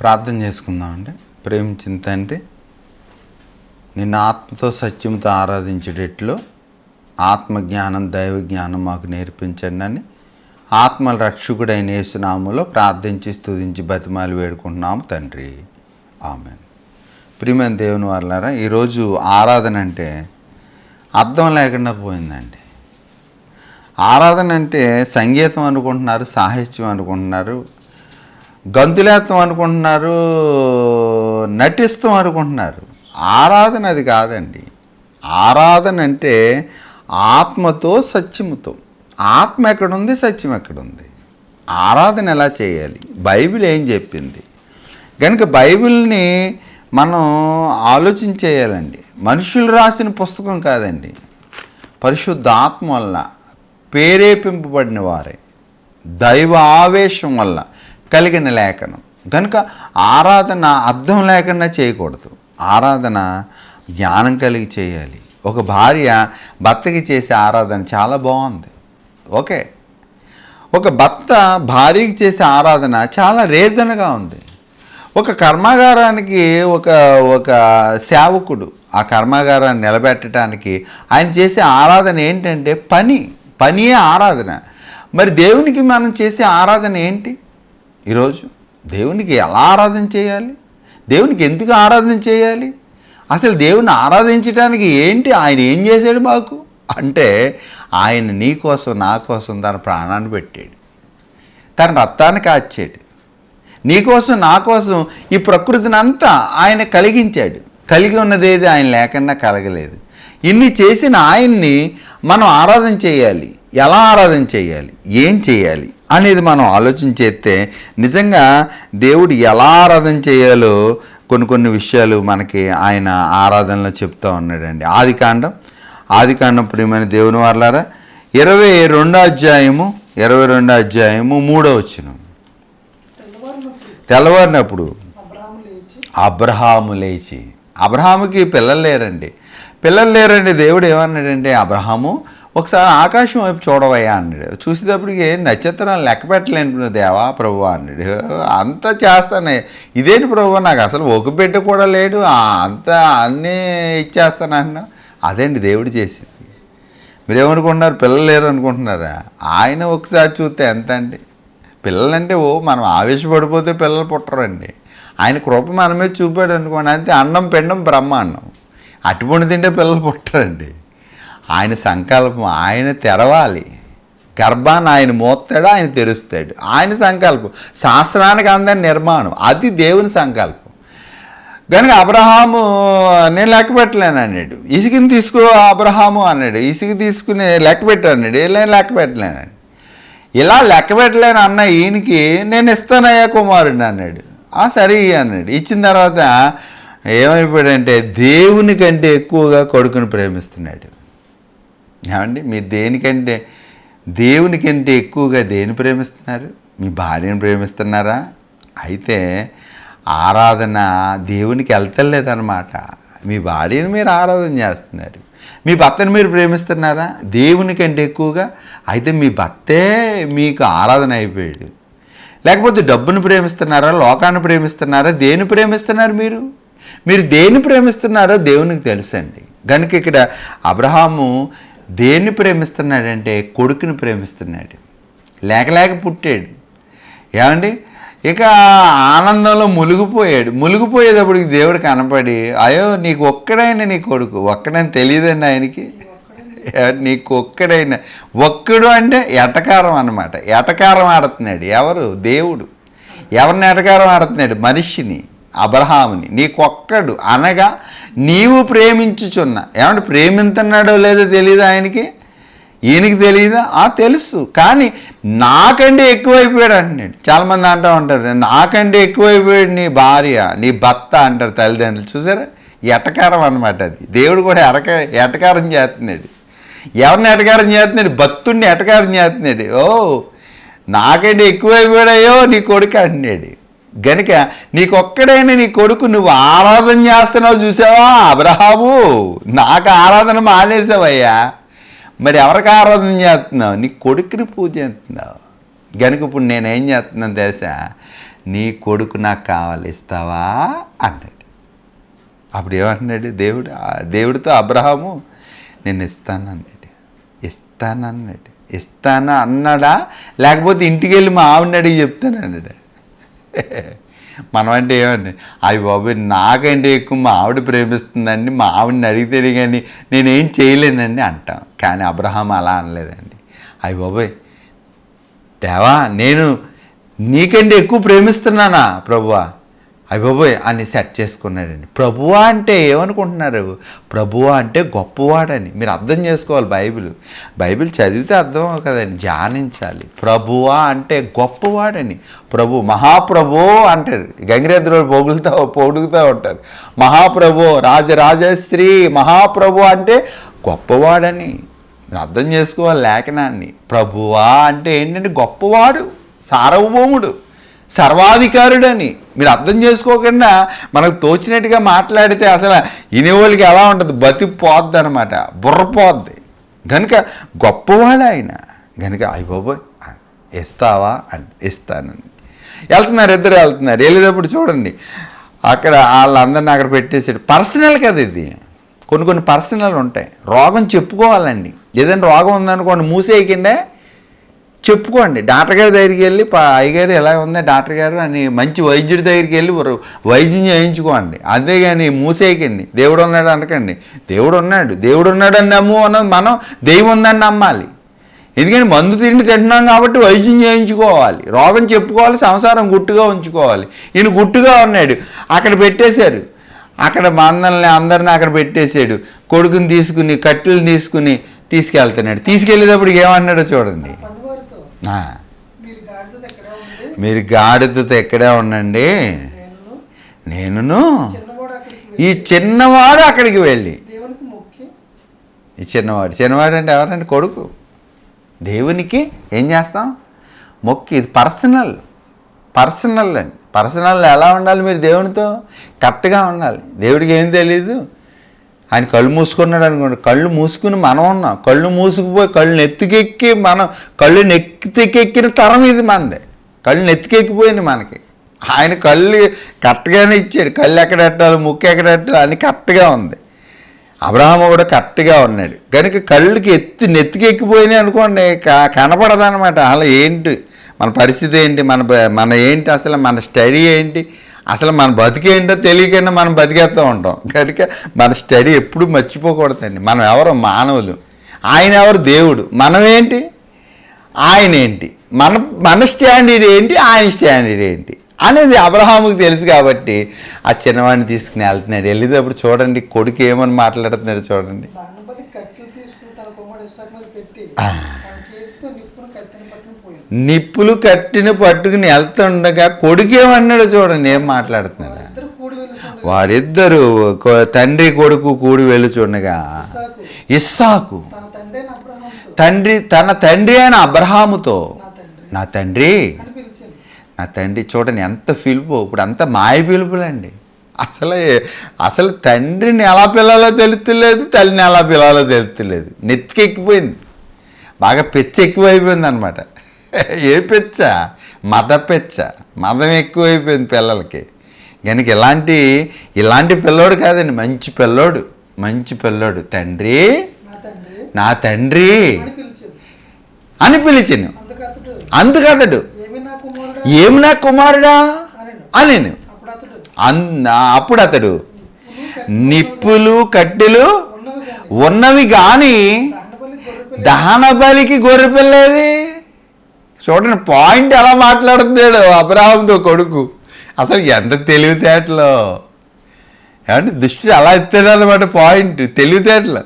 ప్రార్థన చేసుకుందామండి ప్రేమించిన తండ్రి నిన్న ఆత్మతో సత్యంతో ఆరాధించేటట్లు ఆత్మ జ్ఞానం దైవ జ్ఞానం మాకు నేర్పించండి అని ఆత్మల రక్షకుడైన యేసునాములో ప్రార్థించి స్తుతించి బతిమాలు వేడుకుంటున్నాము తండ్రి. ఆమె ప్రియమైన దేవుని వాళ్ళారా ఈరోజు ఆరాధన అంటే అర్థం లేకుండా పోయిందండి. ఆరాధన అంటే సంగీతం అనుకుంటున్నారు సాహిత్యం అనుకుంటున్నారు గంతులేత్తం అనుకుంటున్నారు నటిస్తాం అనుకుంటున్నారు. ఆరాధన అది కాదండి. ఆరాధన అంటే ఆత్మతో సత్యముతో. ఆత్మ ఎక్కడుంది సత్యం ఎక్కడుంది? ఆరాధన ఎలా చేయాలి? బైబిల్ ఏం చెప్పింది? కనుక బైబిల్ని మనం ఆలోచించేయాలండి మనుషులు రాసిన పుస్తకం కాదండి. పరిశుద్ధ ఆత్మ వల్ల ప్రేరేపింపబడిన వారే. దైవ ఆవేశం వల్ల కలిగిన లేఖనం. కనుక ఆరాధన అర్థం లేకుండా చేయకూడదు. ఆరాధన జ్ఞానం కలిగి చేయాలి. ఒక భార్య భర్తకి చేసే ఆరాధన చాలా బాగుంది. ఓకే. ఒక భర్త భార్యకి చేసే ఆరాధన చాలా రీజన్గా ఉంది. ఒక కర్మాగారానికి ఒక ఒక సేవకుడు ఆ కర్మాగారాన్ని నిలబెట్టడానికి ఆయన చేసే ఆరాధన ఏంటంటే పని. పనియే ఆరాధన. మరి దేవునికి మనం చేసే ఆరాధన ఏంటి? ఈరోజు దేవునికి ఎలా ఆరాధన చేయాలి? దేవునికి ఎందుకు ఆరాధన చేయాలి? అసలు దేవుని ఆరాధించడానికి ఏంటి? ఆయన ఏం చేశాడు మాకు? అంటే ఆయన నీ కోసం నా కోసం తన ప్రాణాన్ని పెట్టాడు. తన రక్తాన్ని కాచాడు. నీకోసం నా కోసం ఈ ప్రకృతిని అంతా ఆయన కలిగించాడు. కలిగి ఉన్నదేది ఆయన లేకుండా కలగలేదు. ఇన్ని చేసిన ఆయన్ని మనం ఆరాధన చేయాలి. ఎలా ఆరాధన చేయాలి? ఏం చేయాలి? అనేది మనం ఆలోచన చేస్తే నిజంగా దేవుడు ఎలా ఆరాధన చేయాలో కొన్ని కొన్ని విషయాలు మనకి ఆయన ఆరాధనలో చెప్తూ ఉన్నాడండి. ఆది కాండం. ఆది కాండం ప్రియమైన దేవుని వాళ్ళారా ఇరవై రెండో అధ్యాయము ఇరవై రెండో అధ్యాయము మూడో వచ్చిన తెల్లవారినప్పుడు అబ్రహాము లేచి అబ్రహాముకి పిల్లలు లేరండి. పిల్లలు లేరండి దేవుడు ఏమన్నాడంటే అబ్రహాము ఒకసారి ఆకాశం వైపు చూడవయ్యా అన్నాడు. చూసేటప్పటికి నక్షత్రాలు లెక్క పెట్టలేను దేవా ప్రభు అన్నాడు. అంతా చేస్తానే. ఇదేంటి ప్రభు? నాకు అసలు ఒక బిడ్డ కూడా లేడు. అంత అంతా అన్నీ ఇచ్చేస్తాను అన్నా అదేంటి దేవుడు చేసింది? మీరేమనుకుంటున్నారు పిల్లలు లేరు అనుకుంటున్నారా? ఆయన ఒకసారి చూస్తే ఎంత అండి పిల్లలంటే ఓ మనం ఆవేశపడిపోతే పిల్లలు పుట్టరండి. ఆయన కృప మనమే చూపాడు అనుకోండి. అంతే అన్నం పిండం బ్రహ్మాండం అటుపండి తింటే పిల్లలు పుట్టరండి. ఆయన సంకల్పం ఆయన తెరవాలి. గర్భాన్ని ఆయన మోస్తాడు ఆయన తెరుస్తాడు. ఆయన సంకల్పం. శాస్త్రానికి అందని నిర్మాణం. అది దేవుని సంకల్పం. కనుక అబ్రహాము నేను లెక్క పెట్టలేను అన్నాడు. ఇసుకని తీసుకో అబ్రహాము అన్నాడు. ఇసుక తీసుకుని లెక్క పెట్టు అన్నాడు. నేను లెక్క పెట్టలేను ఇలా లెక్క పెట్టలేను అన్న ఈయనకి నేను ఇస్తానయ్యా కుమారుడిని అన్నాడు. ఆ సరే అన్నాడు. ఇచ్చిన తర్వాత ఏమైపోయాడంటే దేవుని కంటే ఎక్కువగా కొడుకుని ప్రేమిస్తున్నాడు. ఏమండి? మీరు దేనికంటే దేవునికంటే ఎక్కువగా దేని ప్రేమిస్తున్నారు? మీ భార్యను ప్రేమిస్తున్నారా? అయితే ఆరాధన దేవునికి వెళ్తలేదన్నమాట. మీ భార్యను మీరు ఆరాధన చేస్తున్నారు. మీ భర్తను మీరు ప్రేమిస్తున్నారా? దేవునికంటే ఎక్కువగా? అయితే మీ భర్తే మీకు ఆరాధన అయిపోయాడు. లేకపోతే డబ్బును ప్రేమిస్తున్నారా? లోకాన్ని ప్రేమిస్తున్నారా? దేని ప్రేమిస్తున్నారు మీరు? మీరు దేన్ని ప్రేమిస్తున్నారో దేవునికి తెలుసండి. కనుక ఇక్కడ అబ్రహాము దేన్ని ప్రేమిస్తున్నాడంటే కొడుకుని ప్రేమిస్తున్నాడు. లేక లేక పుట్టాడు. ఏమండి? ఇక ఆనందంలో మునిగిపోయాడు. మునిగిపోయేటప్పటికి దేవుడు కనపడి అయ్యో నీకు ఒక్కడైనా నీ కొడుకు ఒక్కడని తెలియదండి ఆయనకి? నీకు ఒక్కడైనా ఒక్కడు అంటే ఎటకారం అన్నమాట. ఎటకారం ఆడుతున్నాడు. ఎవరు? దేవుడు. ఎవరిని ఎటకారం ఆడుతున్నాడు? మనిషిని. అబ్రహాముని. నీకొక్కడు. అనగా నీవు ప్రేమించుచున్న. ఏమంటే ప్రేమింతున్నాడో లేదో తెలియదు ఆయనకి? ఈయనకి తెలియదా ఆ తెలుసు. కానీ నాకంటే ఎక్కువైపోయాడు అంటున్నాడు. చాలామంది అంటూ ఉంటారు నాకంటే ఎక్కువైపోయాడు నీ భార్య నీ భర్త అంటారు తల్లిదండ్రులు. చూసారా? ఎటకారం అనమాట అది. దేవుడు కూడా ఎటక ఎటకారం చేస్తున్నాడు. ఎవరిని ఎటకారం చేస్తున్నాడు? భక్తుడిని ఎటకారం చేస్తున్నాడు. ఓ నాకంటే ఎక్కువైపోయాడయ్యో నీ కొడుకు అంటున్నాడు. గనుక నీకొక్కడైనా నీ కొడుకు నువ్వు ఆరాధన చేస్తున్నావు చూసావా? అబ్రహాము నాకు ఆరాధన మానేసావయ్యా. మరి ఎవరికి ఆరాధన చేస్తున్నావు? నీ కొడుకుని పూజ చేస్తున్నావు. గనుక ఇప్పుడు నేనేం చేస్తున్నాను తెలుసా? నీ కొడుకు నాకు కావాలి ఇస్తావా? అన్నాడు. అప్పుడు ఏమంటున్నాడు దేవుడు? దేవుడితో అబ్రహాము నేను ఇస్తాను ఇస్తానన్నాడు ఇస్తాను ఇస్తాను అన్నాడా? లేకపోతే ఇంటికి వెళ్ళి మా ఆవిడని అడిగి చెప్తాను అన్నాడు. మనం అంటే ఏమండి? అవి బాబు నాకంటే ఎక్కువ మా ఆవిడ ప్రేమిస్తుందండి మా ఆవిడని అడిగితేనే కానీ నేనేం చేయలేనండి అంటాం. కానీ అబ్రహాం అలా అనలేదండి. అయ్యి బాబోయ్ దేవా నేను నీకంటే ఎక్కువ ప్రేమిస్తున్నానా ప్రభువా? అబ్బాబోయ్ అని సెట్ చేసుకున్నాడండి. ప్రభువా అంటే ఏమనుకుంటున్నారు? ప్రభువా అంటే గొప్పవాడని. మీరు అర్థం చేసుకోవాలి బైబిల్. బైబిల్ చదివితే అర్థం కదండి. ధ్యానించాలి. ప్రభువా అంటే గొప్పవాడని. ప్రభు మహాప్రభు అంటారు. గంగిరేద్రుడు పొగులుతూ పొడుగుతూ ఉంటారు. మహాప్రభు రాజరాజశ్రీ మహాప్రభు అంటే గొప్పవాడని. అర్థం చేసుకోవాలి లేఖనాన్ని. ప్రభువా అంటే ఏంటంటే గొప్పవాడు సార్వభౌముడు. సర్వాధికారుడని. మీరు అర్థం చేసుకోకుండా మనకు తోచినట్టుగా మాట్లాడితే అసలు ఇనేవాళ్ళకి ఎలా ఉంటుంది? బతికి పోద్ది అనమాట బుర్ర పోద్ది. కనుక గొప్పవాడు ఆయన. కనుక అయిపోబోయ్ ఇస్తావా? అని ఇస్తానండి వెళ్తున్నారు ఇద్దరు వెళ్తున్నారు. వెళ్ళేటప్పుడు చూడండి. అక్కడ వాళ్ళందరిని అక్కడ పెట్టేసాడు పర్సనల్ కదా ఇది. కొన్ని కొన్ని పర్సనల్ ఉంటాయి. రోగం చెప్పుకోవాలండి. ఏదైనా రోగం ఉందనుకోండి మూసేయకుండా చెప్పుకోండి. డాక్టర్ గారి దగ్గరికి వెళ్ళి పా అయ్యగారు ఎలా ఉంది డాక్టర్ గారు? అని మంచి వైద్యుడి దగ్గరికి వెళ్ళి వైద్యం చేయించుకోండి. అంతేగాని మూసేయకండి. దేవుడు ఉన్నాడు అనకండి. దేవుడు ఉన్నాడు. దేవుడు ఉన్నాడని నమ్ము అన్నది మనం దెయ్యం ఉందని నమ్మాలి. ఎందుకంటే మందు తిండి తింటున్నాం కాబట్టి వైద్యం చేయించుకోవాలి. రోగం చెప్పుకోవాలి సంసారం గుట్టుగా ఉంచుకోవాలి. ఈయన గుట్టుగా ఉన్నాడు. అక్కడ పెట్టేశారు. అక్కడ మందల్ని అందరిని అక్కడ పెట్టేశాడు. కొడుకుని తీసుకుని కట్టెలు తీసుకుని తీసుకెళ్తున్నాడు. తీసుకెళ్ళేటప్పుడు ఏమన్నాడో చూడండి. మీరు గాడిదతో ఎక్కడే ఉండండి. నేను నేనును? ఈ చిన్నవాడు అక్కడికి వెళ్ళి. ఈ చిన్నవాడు చిన్నవాడు. అంటే ఎవరంటే కొడుకు. దేవునికి ఏం చేస్తాం? మొక్కి. ఇది పర్సనల్. పర్సనల్ అండి. పర్సనల్ ఎలా ఉండాలి మీరు దేవునితో? కరెక్ట్గా ఉండాలి. దేవుడికి ఏం తెలీదు? ఆయన కళ్ళు మూసుకున్నాడు అనుకోండి. కళ్ళు మూసుకుని మనం ఉన్నాం. కళ్ళు మూసుకుపోయి కళ్ళు నెత్తికెక్కి మనం కళ్ళు నెత్తికెక్కిన తరం ఇది మనది కళ్ళు నెత్తికెక్కిపోయింది మనకి. ఆయన కళ్ళు కరెక్ట్గానే ఇచ్చాడు. కళ్ళు ఎక్కడ పెట్టాలి ముక్కు ఎక్కడ పెట్టాలి అని కరెక్ట్గా ఉంది. అబ్రహం కూడా కరెక్ట్గా ఉన్నాడు. కనుక కళ్ళుకి ఎత్తి నెత్తికెక్కిపోయినాయి అనుకోండి క- కనపడదన్నమాట. అలా ఏంటి? మన పరిస్థితి ఏంటి? మన మన ఏంటి అసలు? మన స్టడీ ఏంటి? అసలు మన బతికేంటో తెలియకుండా మనం బతికేస్తూ ఉంటాం. కనుక మన స్టడీ ఎప్పుడు మర్చిపోకూడదండి. మనం ఎవరు? మానవులు. ఆయన ఎవరు? దేవుడు. మనం ఏంటి? ఆయన ఏంటి? మన మన స్టాండర్డ్ ఏంటి? ఆయన స్టాండర్డ్ ఏంటి? అనేది అబ్రహాముకి తెలుసు కాబట్టి ఆ చిన్నవాడిని తీసుకుని వెళ్తున్నాడు. వెళ్ళేటప్పుడు చూడండి కొడుకు ఏమని మాట్లాడుతున్నాడు చూడండి. నిప్పులు కట్టిన పట్టుకుని వెళ్తుండగా కొడుకు ఏమన్నాడు చూడండి ఏం మాట్లాడుతున్నాడు? వారిద్దరు తండ్రి కొడుకు కూడి వెళ్ళి చూడగా ఇస్సాకు. తండ్రి తన తండ్రి అయిన అబ్రహాముతో. నా తండ్రి. నా తండ్రి. చూడండి ఎంత పిలుపు ఇప్పుడు అంత మాయ పిలుపులండి. అసలు అసలు తండ్రిని ఎలా పిల్లాలో తెలుస్తలేదు తల్లిని ఎలా పిల్లాలో తెలుస్తలేదు నెత్తికి ఎక్కిపోయింది బాగా పెచ్చ ఎక్కువైపోయింది అనమాట ఏ పెచ్చ మద పెచ్చ మదం ఎక్కువైపోయింది పిల్లలకి. కనుక ఇలాంటి ఇలాంటి పిల్లోడు కాదండి మంచి పిల్లోడు. మంచి పిల్లోడు. తండ్రి? నా తండ్రి. అని పిలిచాను. అందుకతడు. ఏమి నా కుమారుడు? అని అప్పుడు అతడు అన్న. అప్పుడు అతడు నిప్పులు కట్టెలు ఉన్నవి కానీ దహన బలికి గొర్రె పిల్లేది చూడండి పాయింట్ ఎలా మాట్లాడుతున్నాడు అబ్రాహంతో కొడుకు. అసలు ఎంత తెలివితేటలో. ఏమంటే దృష్టి అలా ఎత్తాడనమాట పాయింట్ తెలివితేటలు.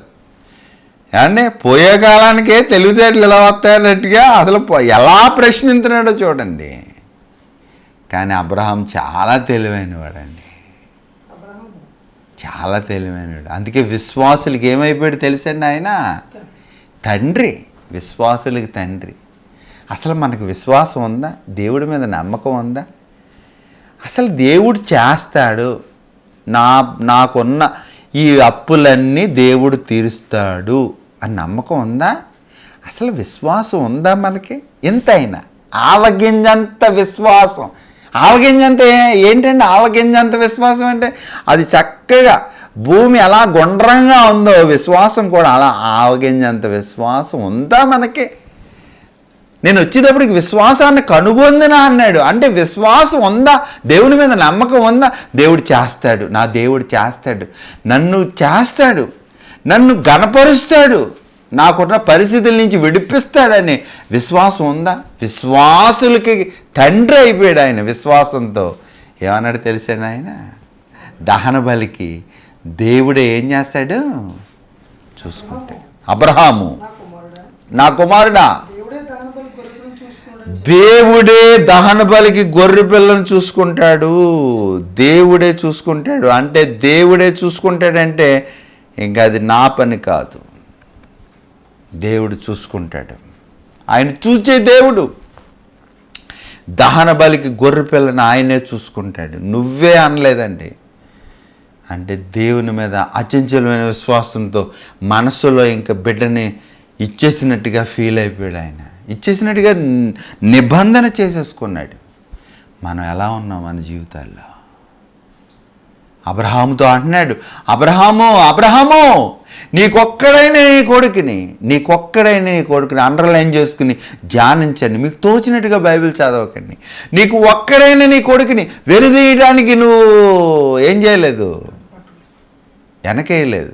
ఏమండి పోయే కాలానికే తెలివితేటలు ఎలా వస్తాయన్నట్టుగా అసలు ఎలా ప్రశ్నిస్తున్నాడో చూడండి. కానీ అబ్రహాం చాలా తెలివైనవాడండి. చాలా తెలివైనవాడు. అందుకే విశ్వాసులకి ఏమైపోయాడు తెలుసండి ఆయన? తండ్రి. విశ్వాసులకి తండ్రి. అసలు మనకు విశ్వాసం ఉందా? దేవుడి మీద నమ్మకం ఉందా? అసలు దేవుడు చేస్తాడు. నా నాకున్న ఈ అప్పులన్నీ దేవుడు తీరుస్తాడు అని నమ్మకం ఉందా? అసలు విశ్వాసం ఉందా మనకి? ఎంతైనా. ఆవగింజంత విశ్వాసం. ఆవగింజంత ఏంటంటే ఆవగింజంత విశ్వాసం అంటే? అది చక్కగా భూమి ఎలా గుండ్రంగా ఉందో విశ్వాసం కూడా అలా ఆవగింజంత విశ్వాసం ఉందా మనకి? నేను వచ్చేటప్పటికి విశ్వాసాన్ని కనుగొందినా అన్నాడు. అంటే విశ్వాసం ఉందా? దేవుని మీద నమ్మకం ఉందా? దేవుడు చేస్తాడు. నా దేవుడు చేస్తాడు. నన్ను చేస్తాడు. నన్ను గణపరుస్తాడు నాకున్న పరిస్థితుల నుంచి విడిపిస్తాడని విశ్వాసం ఉందా? విశ్వాసులకి తండ్రి అయిపోయాడు ఆయన విశ్వాసంతో. ఏమన్నాడు తెలిసాడు ఆయన దహన బలికి దేవుడే ఏం చేస్తాడు? చూసుకుంటే అబ్రహాము. నా కుమారుడా నా కుమారుడా దేవుడే దహన బలి గొర్రెలను చూసుకున్నాడు దేవుడే దహన బలికి గొర్రె పిల్లను చూసుకుంటాడు. దేవుడే చూసుకుంటాడు. అంటే దేవుడే చూసుకుంటాడంటే ఇంకా అది నా పని కాదు. దేవుడు చూసుకుంటాడు. ఆయన చూసే దేవుడు. దహన బలికి గొర్రె పిల్లని ఆయనే చూసుకుంటాడు. నువ్వే అనలేదండి. అంటే దేవుని మీద అచంచలమైన విశ్వాసంతో మనసులో ఇంకా బిడ్డని ఇచ్చేసినట్టుగా ఫీల్ అయిపోయాడు ఆయన. ఇచ్చేసినట్టుగా నిబంధన చేసేసుకున్నాడు. మనం ఎలా ఉన్నాం మన జీవితాల్లో? అబ్రహాముతో అంటున్నాడు అబ్రహాము అబ్రహాము నీకొక్కడైన నీ కొడుకుని నీకొక్కడైన నీ కొడుకుని అండర్లైన్ చేసుకుని ధ్యానించండి. మీకు తోచినట్టుగా బైబిల్ చదవకండి. నీకు ఒక్కడైన నీ కొడుకుని వెనుదీయడానికి నువ్వు ఏం చేయలేదు? వెనకేయలేదు.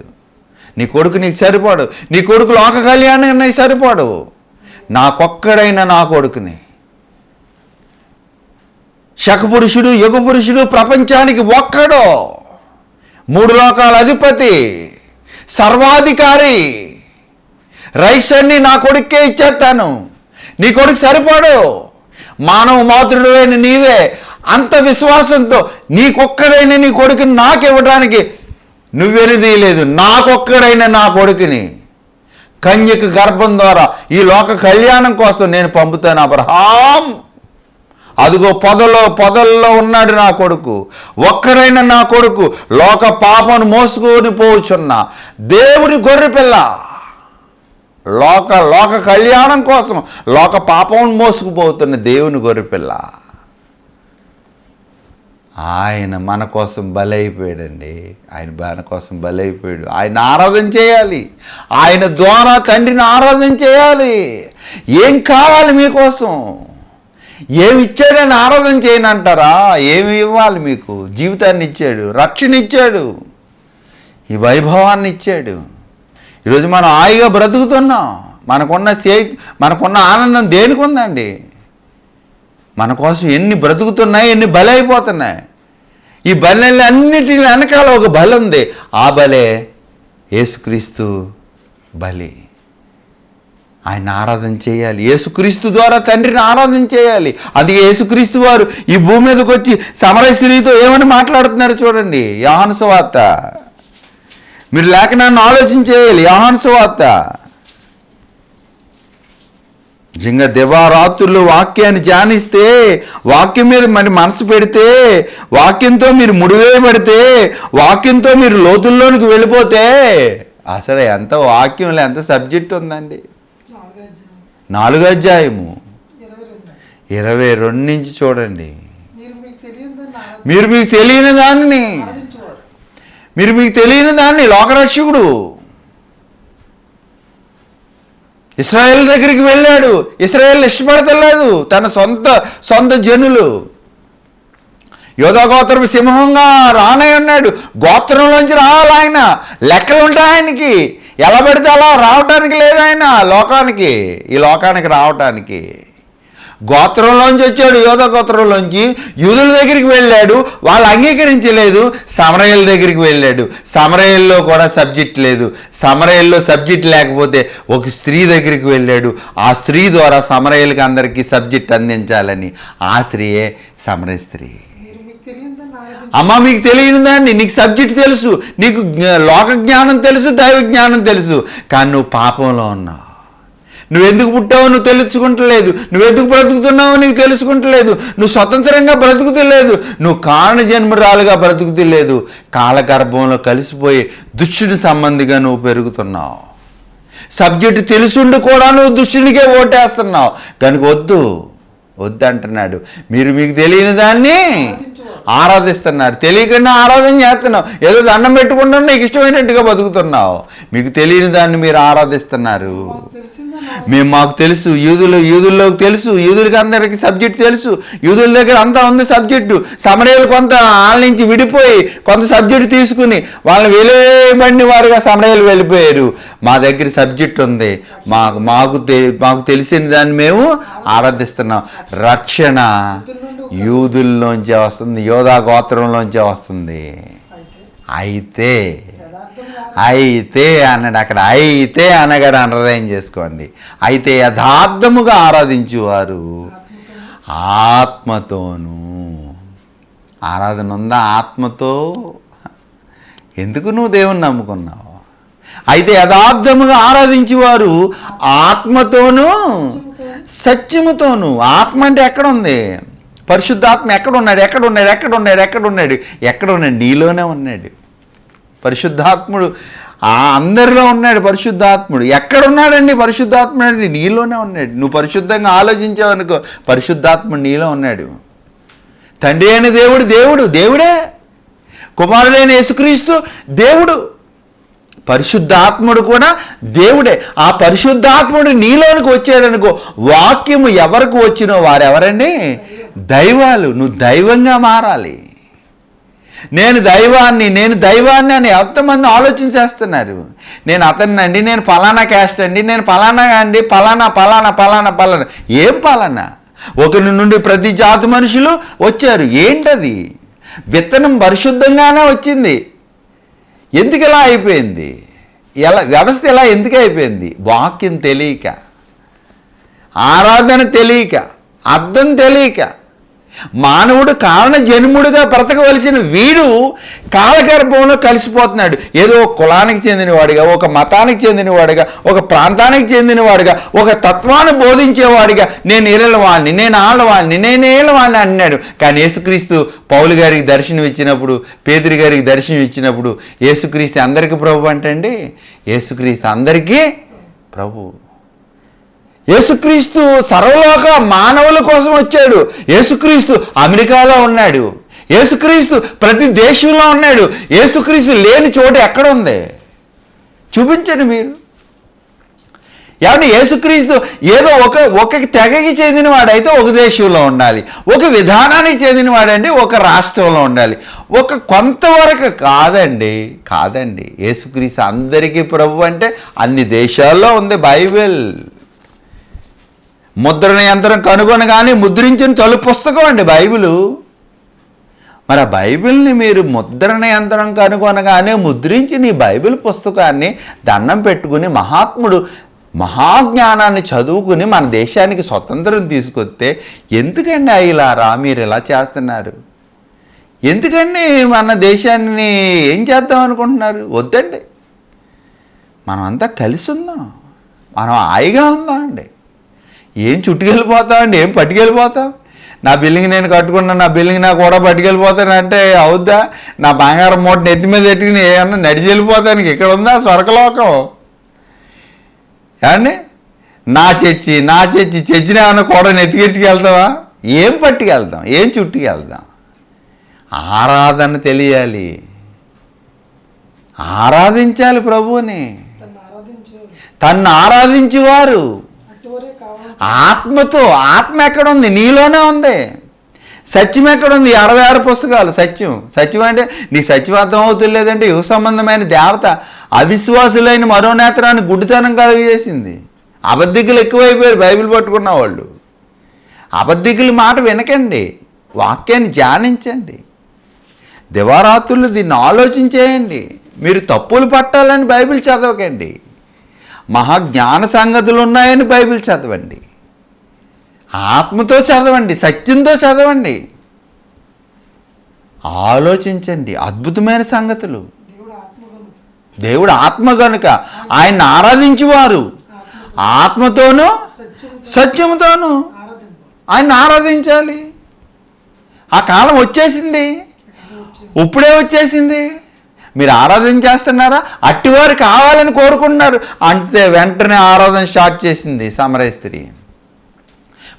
నీ కొడుకు నీకు సరిపోడు. నీ కొడుకు లోక కళ్యాణం సరిపోడు. నాకొక్కడైన నా కొడుకుని. శకపురుషుడు యుగ పురుషుడు ప్రపంచానికి ఒక్కడో. మూడు లోకాల అధిపతి సర్వాధికారి. రైస్ అన్ని నా కొడుక్కే ఇచ్చేస్తాను. నీ కొడుకు సరిపోడు. మానవ మాతృడు అయిన నీవే అంత విశ్వాసంతో నీకొక్కడైన నీ కొడుకుని నాకు ఇవ్వడానికి నువ్వెనిదీయలేదు నాకొక్కడైన నా కొడుకుని. కన్యకు గర్భం ద్వారా ఈ లోక కళ్యాణం కోసం నేను పంపుతాను అబ్రహాం. అదిగో పొదలో పొదల్లో ఉన్నాడు నా కొడుకు. ఒక్కడైన నా కొడుకు లోక పాపను మోసుకొని పోవచ్చున్న దేవుని గొర్రెపిల్ల లోక లోక కళ్యాణం కోసం లోక పాపం మోసుకుపోతున్న దేవుని గొర్రెపిల్ల ఆయన మన కోసం బలైపోయాడండి. ఆయన మన కోసం బలైపోయాడు. ఆయన ఆరాధన చేయాలి. ఆయన ద్వారా తండ్రిని ఆరాధన చేయాలి. ఏం కావాలి మీకోసం ఏమి ఇచ్చాడని ఆరాధన చేయను అంటారా? ఏమి ఇవ్వాలి మీకు? జీవితాన్ని ఇచ్చాడు రక్షణ ఇచ్చాడు ఈ వైభవాన్ని ఇచ్చాడు. ఈరోజు మనం హాయిగా బ్రతుకుతున్నాం. మనకున్న సే మనకున్న ఆనందం దేనికి ఉందండి మన కోసం ఎన్ని బ్రతుకుతున్నాయి ఎన్ని బలైపోతున్నాయి? ఈ బలెల్ని అన్నిటి వెనకాల ఒక బలి ఉంది. ఆ బలే యేసుక్రీస్తు బలి. ఆయన ఆరాధన చేయాలి. యేసుక్రీస్తు ద్వారా తండ్రిని ఆరాధన చేయాలి. అది యేసుక్రీస్తు వారు ఈ భూమి మీదకి వచ్చి సమరయ స్త్రీతో ఏమని మాట్లాడుతున్నారు చూడండి. యోహాను సువార్త. మీరు లేఖనాన్ని ఆలోచన చేయాలి. యోహాను సువార్త. నిజంగా దివారాత్రులు వాక్యాన్ని ధ్యానిస్తే వాక్యం మీద మరి మనసు పెడితే వాక్యంతో మీరు ముడివేయబడితే వాక్యంతో మీరు లోతుల్లోనికి వెళ్ళిపోతే అసలు ఎంత వాక్యంలో ఎంత సబ్జెక్ట్ ఉందండి? నాలుగు అధ్యాయం నాలుగో అధ్యాయము. ఇరవై రెండు నుంచి చూడండి. మీరు మీకు తెలియని దాన్ని. మీరు మీకు తెలియని దాన్ని లోకరక్షకుడు ఇస్రాయేల్ దగ్గరికి వెళ్ళాడు. ఇస్రాయేల్ ఇష్టపడతలేదు. తన సొంత సొంత జనులు. యోధగోత్రం సింహంగా రానే ఉన్నాడు. గోత్రంలోంచి రావాలి ఆయన. లెక్కలు ఉంటాయి ఆయనకి. ఎలా పడితే అలా రావటానికి లేదు ఆయన లోకానికి. ఈ లోకానికి రావటానికి. గోత్రంలోంచి వచ్చాడు యోధ గోత్రంలోంచి. యూదుల దగ్గరికి వెళ్ళాడు వాళ్ళు అంగీకరించలేదు సమరయుల దగ్గరికి వెళ్ళాడు. సమరయుల్లో కూడా సబ్జెక్ట్ లేదు. సమరయ్యల్లో సబ్జెక్ట్ లేకపోతే ఒక స్త్రీ దగ్గరికి వెళ్ళాడు. ఆ స్త్రీ ద్వారా సమరయ్యలకి అందరికీ సబ్జెక్ట్ అందించాలని. ఆ స్త్రీయే సమరయ స్త్రీ. అమ్మ మీకు తెలియని దాన్ని నీకు సబ్జెక్ట్ తెలుసు నీకు లోక జ్ఞానం తెలుసు దైవ జ్ఞానం తెలుసు కానీ నువ్వు పాపంలో ఉన్నావు. నువ్వెందుకు పుట్టావో నువ్వు తెలుసుకుంటలేదు. నువ్వెందుకు బ్రతుకుతున్నావో నీకు తెలుసుకుంటలేదు. నువ్వు స్వతంత్రంగా బ్రతుకుతలేదు. నువ్వు కారణ జన్మరాలుగా బ్రతుకుతలేదు. కాలగర్భంలో కలిసిపోయి దుష్టుడి సంబంధిగా నువ్వు పెరుగుతున్నావు. సబ్జెక్టు తెలుసుండి కూడా నువ్వు దుష్టునికే ఓటేస్తున్నావు. కనుక వద్దు వద్దు అంటున్నాడు. మీరు మీకు తెలియని దాన్ని ఆరాధిస్తున్నాడు తెలియకుండా ఆరాధన చేస్తున్నావు. ఏదో దండం పెట్టుకుంటున్నా నీకు ఇష్టమైనట్టుగా బతుకుతున్నావు. మీకు తెలియని దాన్ని మీరు ఆరాధిస్తున్నారు. మేము మాకు తెలుసు యూదులు యూదుల్లోకి తెలుసు యూదులకి అందరికి సబ్జెక్ట్ తెలుసు. యూదుల దగ్గర అంతా ఉంది సబ్జెక్టు సమరయ్యలు కొంత వాళ్ళ నుంచి విడిపోయి కొంత సబ్జెక్ట్ తీసుకుని వాళ్ళని వెలువబడిన వారుగా సమరయ్యలు వెళ్ళిపోయారు. మా దగ్గర సబ్జెక్ట్ ఉంది. మాకు మాకు తె- మాకు తెలిసిన దాన్ని మేము ఆరాధిస్తున్నాం. రక్షణ యూదుల్లోంచే వస్తుంది యోధా గోత్రంలోంచే వస్తుంది. అయితే అయితే అన్నాడు. అక్కడ అయితే అనగాడు అండర్లైన్ చేసుకోండి. అయితే యథార్థముగా ఆరాధించేవారు ఆత్మతోను. ఆరాధన ఉందా ఆత్మతో? ఎందుకు నువ్వు దేవుని నమ్ముకున్నావు? అయితే యథార్థముగా ఆరాధించేవారు ఆత్మతోను సత్యముతోను. ఆత్మ అంటే ఎక్కడ ఉంది పరిశుద్ధాత్మ ఎక్కడ ఉన్నాడు ఎక్కడ ఉన్నాడు ఎక్కడ ఉన్నాడు ఎక్కడ ఉన్నాడు ఎక్కడ ఉన్నాడు నీలోనే ఉన్నాడు. పరిశుద్ధాత్ముడు. ఆ అందరిలో ఉన్నాడు పరిశుద్ధాత్ముడు. ఎక్కడున్నాడండి పరిశుద్ధాత్ముడు నీలోనే ఉన్నాడు. నువ్వు పరిశుద్ధంగా ఆలోచించావనుకో పరిశుద్ధాత్ముడు నీలో ఉన్నాడు. తండ్రి అయిన దేవుడు దేవుడు దేవుడే. కుమారుడైన యేసుక్రీస్తు దేవుడు. పరిశుద్ధాత్ముడు కూడా దేవుడే. ఆ పరిశుద్ధాత్ముడు నీలోనికి వచ్చాడనుకో వాక్యము ఎవరికి వచ్చినో వారెవరండి? దైవాలు. నువ్వు దైవంగా మారాలి. నేను దైవాన్ని నేను దైవాన్ని అని ఎంతమంది ఆలోచించేస్తున్నారు. నేను అతన్నండి నేను పలానా క్యాస్ట్ అండి నేను పలానా అండి పలానా పలానా పలానా పలానా ఏం పలానా ఒకరి నుండి ప్రతి జాతి మనుషులు వచ్చారు. ఏంటది? విత్తనం పరిశుద్ధంగానే వచ్చింది. ఎందుకు ఇలా అయిపోయింది? ఎలా వ్యవస్థ ఎలా ఎందుకు అయిపోయింది? వాక్యం తెలియక ఆరాధన తెలియక అర్థం తెలియక మానవుడు కారణ జన్ముడుగా బ్రతకవలసిన వీడు కాలగర్భంలో కలిసిపోతున్నాడు. ఏదో ఒక కులానికి చెందినవాడిగా ఒక మతానికి చెందినవాడిగా ఒక ప్రాంతానికి చెందినవాడిగా ఒక తత్వాన్ని బోధించేవాడిగా నేను ఇళ్ళ వాడిని నేను ఆళ్ళవాడిని నేను ఏళ్ళ వాడిని అన్నాడు. కానీ యేసుక్రీస్తు పౌలు గారికి దర్శనం ఇచ్చినప్పుడు పేదరి గారికి దర్శనం ఇచ్చినప్పుడు యేసుక్రీస్తు అందరికీ ప్రభు అంటండి? యేసుక్రీస్తు అందరికీ ప్రభు. యేసుక్రీస్తు సర్వలోక మానవుల కోసం వచ్చాడు. యేసుక్రీస్తు అమెరికాలో ఉన్నాడు. యేసుక్రీస్తు ప్రతి దేశంలో ఉన్నాడు. యేసుక్రీస్తు లేని చోటు ఎక్కడ ఉంది? చూపించండి మీరు. ఏమంటే యేసుక్రీస్తు ఏదో ఒక ఒక తెగకి చెందినవాడైతే ఒక దేశంలో ఉండాలి. ఒక విధానానికి చెందినవాడంటే ఒక రాష్ట్రంలో ఉండాలి. ఒక కొంతవరకు కాదండి కాదండి. యేసుక్రీస్తు అందరికీ ప్రభు అంటే అన్ని దేశాల్లో ఉంది బైబిల్. ముద్రణ యంత్రం కనుగొనగానే ముద్రించిన తొలి పుస్తకం అండి బైబిలు. మరి ఆ బైబిల్ని మీరు ముద్రణ యంత్రం కనుగొనగానే ముద్రించిన ఈ బైబిల్ పుస్తకాన్ని దండం పెట్టుకుని మహాత్ముడు మహాజ్ఞానాన్ని చదువుకుని మన దేశానికి స్వతంత్రం తీసుకొస్తే ఎందుకండి అయ్యలారా మీరు ఇలా చేస్తున్నారు? ఎందుకండి మన దేశాన్ని ఏం చేద్దాం అనుకుంటున్నారు? వద్దండి. మనమంతా కలిసి ఉందాం. మనం హాయిగా ఉందాం అండి ఏం చుట్టుకెళ్ళిపోతాం అండి? ఏం పట్టుకెళ్ళిపోతాం నా బిల్డింగ్ నేను కట్టుకున్నా నా బిల్డింగ్ నాకు కూడా పట్టుకెళ్ళిపోతాను అంటే అవుద్దా? నా బంగారం మూట నెత్తి మీద పెట్టుకుని ఏమన్నా నడిచి వెళ్ళిపోతానికి ఇక్కడ ఉందా స్వర్గలోకం? ఏమండి? నా చర్చి నా చర్చి చర్చిని ఏమన్నా కూడా నెత్తికెట్టుకెళ్తావా ఏం పట్టుకెళ్తాం? ఏం చుట్టుకెళ్తాం? ఆరాధన తెలియాలి. ఆరాధించాలి ప్రభువుని. తన్ను ఆరాధించేవారు. ఆత్మతో ఆత్మ ఎక్కడ ఉంది నీలోనే ఉంది. సత్యం ఎక్కడుంది? అరవై ఆరు పుస్తకాలు. సత్యం. సత్యం అంటే నీ సత్యం అర్థం అవుతులేదంటే యుగ సంబంధమైన దేవత? అవిశ్వాసులైన మరో నేత్రాన్ని గుడ్డితనం కలుగజేసింది. అబద్ధికులు ఎక్కువైపోయారు బైబిల్ పట్టుకున్న వాళ్ళు. అబద్ధికుల మాట వినకండి. వాక్యాన్ని ధ్యానించండి. దివారాత్రులు దీన్ని ఆలోచించేయండి. మీరు తప్పులు పట్టాలని బైబిల్ చదవకండి. మహాజ్ఞాన సంగతులు ఉన్నాయని బైబిల్ చదవండి. ఆత్మతో చదవండి సత్యంతో చదవండి. ఆలోచించండి అద్భుతమైన సంగతులు. దేవుడు ఆత్మ కనుక ఆయన్ని ఆరాధించేవారు. ఆత్మతోనూ సత్యం సత్యముతోనూ ఆరాధించాలి. ఆ కాలం వచ్చేసింది. ఇప్పుడే వచ్చేసింది. మీరు ఆరాధన చేస్తున్నారా? అట్టివారు కావాలని కోరుకుంటున్నారు. అంటే వెంటనే ఆరాధన స్టార్ట్ చేసింది సమరయ స్త్రీ.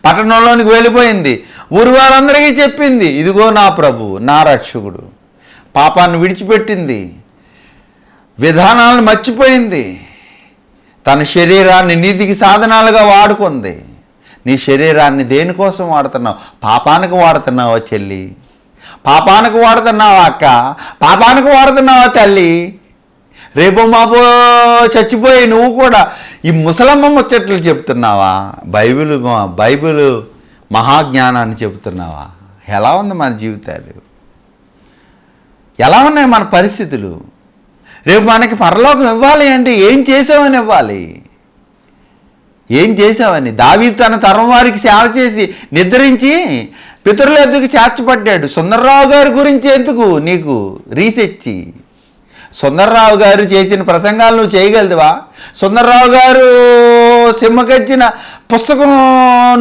పట్టణంలోనికి వెళ్ళిపోయింది. ఊరి వారందరికీ చెప్పింది ఇదిగో నా ప్రభు నా రక్షకుడు. పాపాన్ని విడిచిపెట్టింది. విధానాలను మర్చిపోయింది. తన శరీరాన్ని నీతికి సాధనాలుగా వాడుకుంది. నీ శరీరాన్ని దేనికోసం వాడుతున్నావు? పాపానికి వాడుతున్నావా చెల్లి? పాపానికి వాడుతున్నావా అక్క? పాపానికి వాడుతున్నావా తల్లి? రేపు మాపో చచ్చిపోయి నువ్వు కూడా ఈ ముసలమ్మ ముచ్చట్లు చెప్తున్నావా? బైబిల్ బైబిల్ మహాజ్ఞానాన్ని చెబుతున్నావా ఎలా ఉంది మన జీవితాలు? ఎలా ఉన్నాయి మన పరిస్థితులు? రేపు మనకి పరలోకం ఇవ్వాలి అంటే ఏం చేసావని ఇవ్వాలి? ఏం చేసావని? దావి తన తరం వారికి సేవ చేసి నిద్రించి పితరుల ఎద్దుకు చేర్చబడ్డాడు. సుందర్రావు గారి గురించి ఎందుకు నీకు రీసెర్చి సుందర్రావు గారు చేసిన ప్రసంగాలు నువ్వు చేయగలదువా? సుందర్రావు గారు సింహకచ్చిన పుస్తకం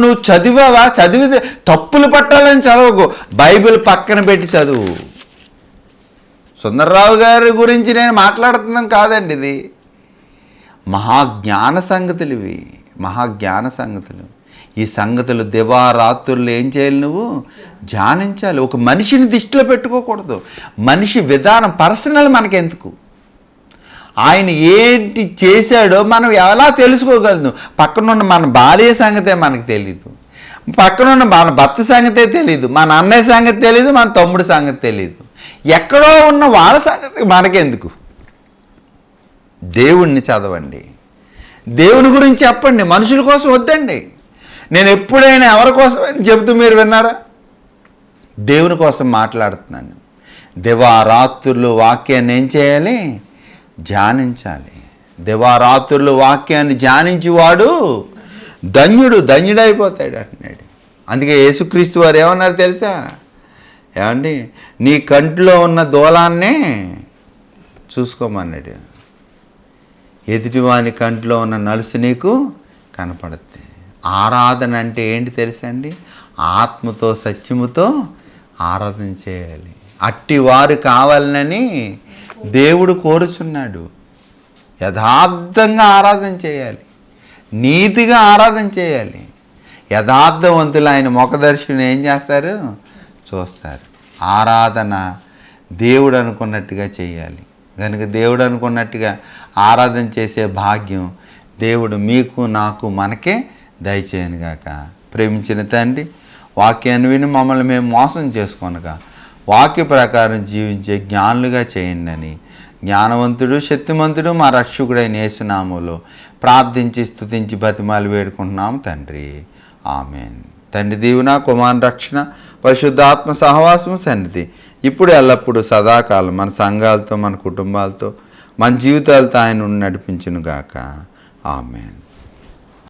నువ్వు చదివావా? చదివితే తప్పులు పట్టాలని చదవకు. బైబిల్ పక్కన పెట్టి చదువు. సుందర్రావు గారి గురించి నేను మాట్లాడుతున్నాం కాదండి ఇది. మహాజ్ఞాన సంగతులు ఇవి. మహాజ్ఞాన సంగతులు. ఈ సంగతులు దివారాత్రులు ఏం చేయాలి నువ్వు? ధ్యానించాలి. ఒక మనిషిని దృష్టిలో పెట్టుకోకూడదు. మనిషి విధానం పర్సనల్ మనకెందుకు? ఆయన ఏంటి చేశాడో మనం ఎలా తెలుసుకోగలను? పక్కనున్న మన భార్య సంగతే మనకు తెలీదు. పక్కనున్న మన భర్త సంగతే తెలీదు. మన అన్నయ్య సంగతి తెలీదు మన తమ్ముడి సంగతి తెలీదు. ఎక్కడో ఉన్న వాళ్ళ సంగతి మనకెందుకు? దేవుణ్ణి చదవండి. దేవుని గురించి చెప్పండి. మనుషుల కోసం వద్దండి. నేను ఎప్పుడైనా ఎవరి కోసం అని చెబుతూ మీరు విన్నారా? దేవుని కోసం మాట్లాడుతున్నాను. దివారాత్రులు వాక్యాన్ని ఏం చేయాలి? ధ్యానించాలి. దివారాత్రులు వాక్యాన్ని ధ్యానించేవాడు ధన్యుడు ధన్యుడైపోతాడు అంటున్నాడు. అందుకే యేసుక్రీస్తు వారు ఏమన్నారు తెలుసా? ఏమండి? నీ కంట్లో ఉన్న దూలాన్నే చూసుకోమన్నాడు. ఎదుటివాని కంట్లో ఉన్న నలుసు నీకు కనపడుతుంది ఆరాధన అంటే ఏంటి తెలుసండి? ఆత్మతో సత్యముతో ఆరాధన చేయాలి. అట్టి వారు కావాలని దేవుడు కోరుచున్నాడు. యథార్థంగా ఆరాధన చేయాలి. నీతిగా ఆరాధన చేయాలి. యథార్థవంతులు ఆయన ముఖదర్శిని ఏం చేస్తారు? చూస్తారు. ఆరాధన దేవుడు అనుకున్నట్టుగా చేయాలి. కనుక దేవుడు అనుకున్నట్టుగా ఆరాధన చేసే భాగ్యం దేవుడు మీకు నాకు మనకే దయచేయనుగాక ప్రేమించిన తండ్రి వాక్యాన్ని విని మమ్మల్ని మేము మోసం చేసుకోనగా వాక్య ప్రకారం జీవించే జ్ఞానులుగా చేయండి అని జ్ఞానవంతుడు శక్తిమంతుడు మా రక్షకుడైన యేసునామంలో ప్రార్థించి స్తుతించి బతిమాలు వేడుకుంటున్నాము తండ్రి. ఆమెన్. తండ్రి దీవున కుమార్ రక్షణ పరిశుద్ధాత్మ సహవాసము సన్నిధి. ఇప్పుడు ఎల్లప్పుడూ సదాకాలం మన సంఘాలతో మన కుటుంబాలతో మన జీవితాలతో ఆయన నడిపించును గాక. ఆమెన్.